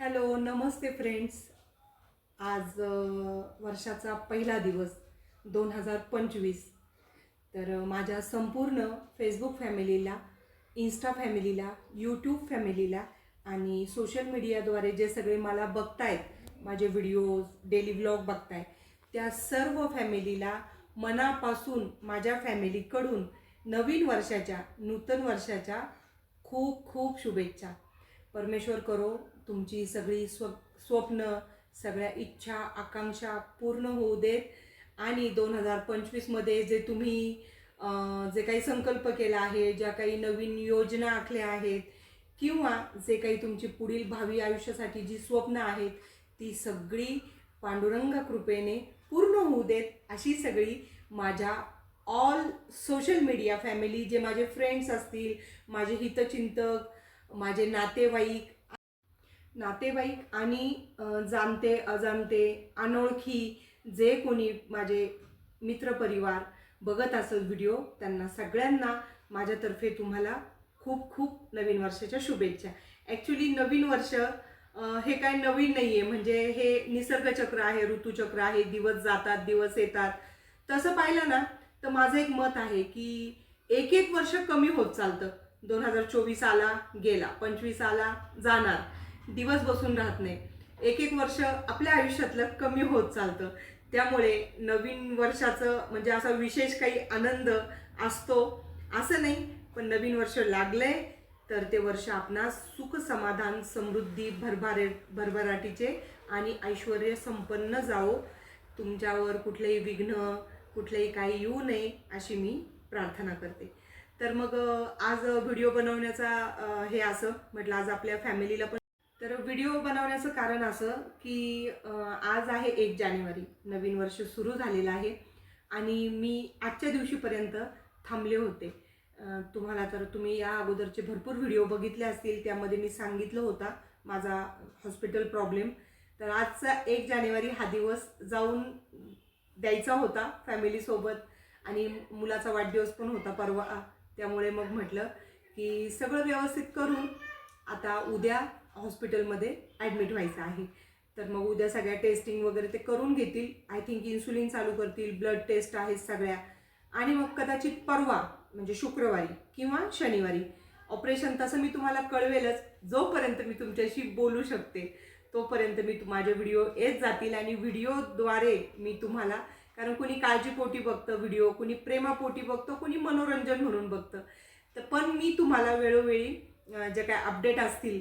Hello नमस्ते friends. आज वर्षाचा पहिला दिवस दोन हजार पंचवीस. तर माझ्या संपूर्ण फेसबुक फॅमिलीला इन्स्टा फॅमिलीला यूट्यूब फॅमिलीला आणि सोशल मीडियाद्वारे जे सगळे मला बघतायत माझे व्हिडिओज डेली ब्लॉग बघताय त्या सर्व फॅमिलीला मनापासून माझ्या फॅमिलीकडून नवीन वर्षाच्या नूतन वर्षाच्या खूप खूप शुभेच्छा. परमेश्वर करो तुमची सगळी स्व स्वप्न सगळ्या इच्छा आकांक्षा पूर्ण होऊ देत. आणि दोन हजार पंचवीसमध्ये जे तुम्ही जे काही संकल्प केला आहे ज्या काही नवीन योजना आखल्या आहेत किंवा जे काही तुमची पुढील भावी आयुष्यासाठी जी स्वप्न आहेत ती सगळी पांडुरंग कृपेने पूर्ण होऊ देत. अशी सगळी माझ्या ऑल सोशल मीडिया फॅमिली जे माझे फ्रेंड्स असतील माझे हितचिंतक माझे नातेवाईक नातेवाईक आणि जाणते अजाणते अनोळखी जे कोणी माझे मित्रपरिवार बघत असेल व्हिडिओ त्यांना सगळ्यांना माझ्यातर्फे तुम्हाला खूप खूप नवीन वर्षाच्या शुभेच्छा. ॲक्च्युली नवीन वर्ष हे काय नवीन नाही आहे म्हणजे हे निसर्गचक्र आहे ऋतूचक्र आहे दिवस जातात दिवस येतात. तसं पाहिलं ना तर माझं एक मत आहे की एक एक वर्ष कमी होत चालतं. दोन हजार चोवीस आला गेला. पंचवीस आला जाणार. दिवस बसून राहत नाही. एक एक वर्ष आपल्या आयुष्यातलं कमी होत चालतं. त्यामुळे नवीन वर्षाचं म्हणजे असा विशेष काही आनंद असतो. असं नाही पण नवीन वर्ष लागलंय तर ते वर्ष आपणास सुख समाधान समृद्धी भरभारे भरभराटीचे आणि ऐश्वर संपन्न जावो. तुमच्यावर कुठलेही विघ्न कुठलेही काही येऊ नये अशी मी प्रार्थना करते. तर मग आज व्हिडिओ बनवण्याचा हे असं म्हटलं आज आपल्या फॅमिलीला पण तर व्हिडिओ बनवण्याचं कारण असं की आज आहे एक जानेवारी. नवीन वर्ष सुरू झालेलं आहे. आणि मी आजच्या दिवशीपर्यंत थांबले होते. तुम्हाला तर तुम्ही या अगोदरचे भरपूर व्हिडिओ बघितले असतील. त्यामध्ये मी सांगितलं होता माझा हॉस्पिटल प्रॉब्लेम. तर आजचा एक जानेवारी हा दिवस जाऊन द्यायचा होता फॅमिलीसोबत. आणि मुलाचा वाढदिवस पण होता परवा. त्यामुळे मग म्हटलं की सगळं व्यवस्थित करून आता उद्या हॉस्पिटलमध्ये ॲडमिट व्हायचं आहे. तर मग उद्या सगळ्या टेस्टिंग वगैरे ते करून घेतील. आय थिंक इन्सुलिन चालू करतील ब्लड टेस्ट आहेत सगळ्या. आणि मग कदाचित परवा म्हणजे शुक्रवारी किंवा शनिवारी ऑपरेशन तसं मी तुम्हाला कळवेलच. जोपर्यंत मी तुमच्याशी बोलू शकते तोपर्यंत मी माझे व्हिडिओ येत जातील आणि व्हिडिओद्वारे मी तुम्हाला कारण कुणी काळजीपोटी बघतं व्हिडिओ कुणी प्रेमापोटी बघतं कुणी मनोरंजन म्हणून बघतं. तर पण मी तुम्हाला वेळोवेळी जे काय अपडेट असतील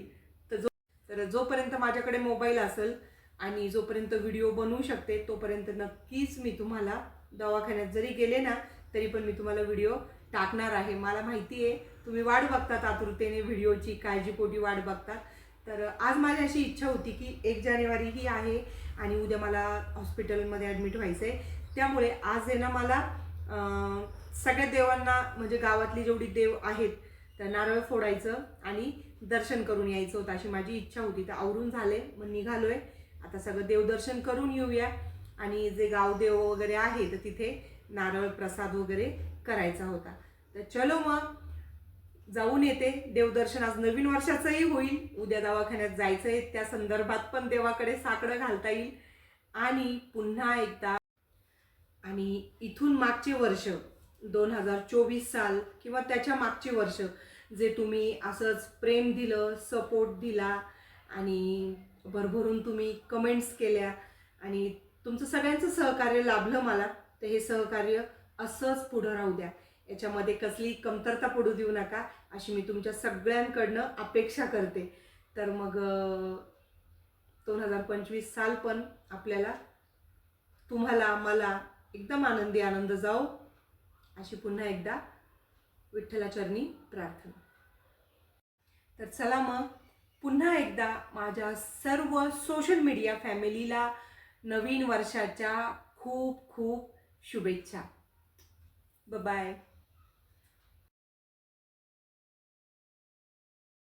तर जो तर जोपर्यंत माझ्याकडे मोबाईल असेल आणि जोपर्यंत व्हिडिओ बनवू शकते तोपर्यंत नक्कीच मी तुम्हाला दवाखान्यात जरी गेले ना तरी पण मी तुम्हाला व्हिडिओ टाकणार आहे. मला माहिती आहे तुम्ही वाट बघतात आतुरतेने व्हिडिओची काळजीपोटी वाट बघतात. तर आज माझी अशी इच्छा होती की एक जानेवारी ही आहे आणि उद्या मला हॉस्पिटलमध्ये ॲडमिट व्हायचं आहे त्यामुळे आज आहे ना मला सगळ्या देवांना म्हणजे गावातली जेवढी देव आहेत तर नारळ फोडायचं आणि दर्शन करून यायचं होतं अशी माझी इच्छा होती. तर आवरून झाले मग निघालो आहे आता सगळं देवदर्शन करून येऊया. आणि जे गावदेव वगैरे आहे तर तिथे नारळ प्रसाद वगैरे करायचा होता. तर चलो मग जाऊन येते. देवदर्शन आज नवीन वर्षाचंही होईल. उद्या दवाखान्यात जायचं आहे त्या संदर्भात पण देवाकडे साकडं घालता येईल. आणि पुन्हा एकदा आणि इथून मागचे वर्ष दोन हजार चोवीस साल किंवा त्याच्या मागचे वर्ष जे तुम्ही असंच प्रेम दिलं सपोर्ट दिला आणि भरभरून तुम्ही कमेंट्स केल्या आणि तुमचं सगळ्यांचं सहकार्य लाभलं मला तर हे सहकार्य असंच पुढं राहू द्या. याच्यामध्ये कसली कमतरता पडू देऊ नका अशी मी तुमच्या सगळ्यांकडनं अपेक्षा करते. तर मग दोन हजार पंचवीस साल पण आपल्याला तुम्हाला मला एकदम आनंदी आनंद जाओ. अशी पुन्हा एकदा विठ्ठलाचरणी प्रार्थना. तर चला मग पुन्हा एकदा माझ्या सर्व सोशल मीडिया फॅमिलीला नवीन वर्षाच्या खूप खूप शुभेच्छा. बाय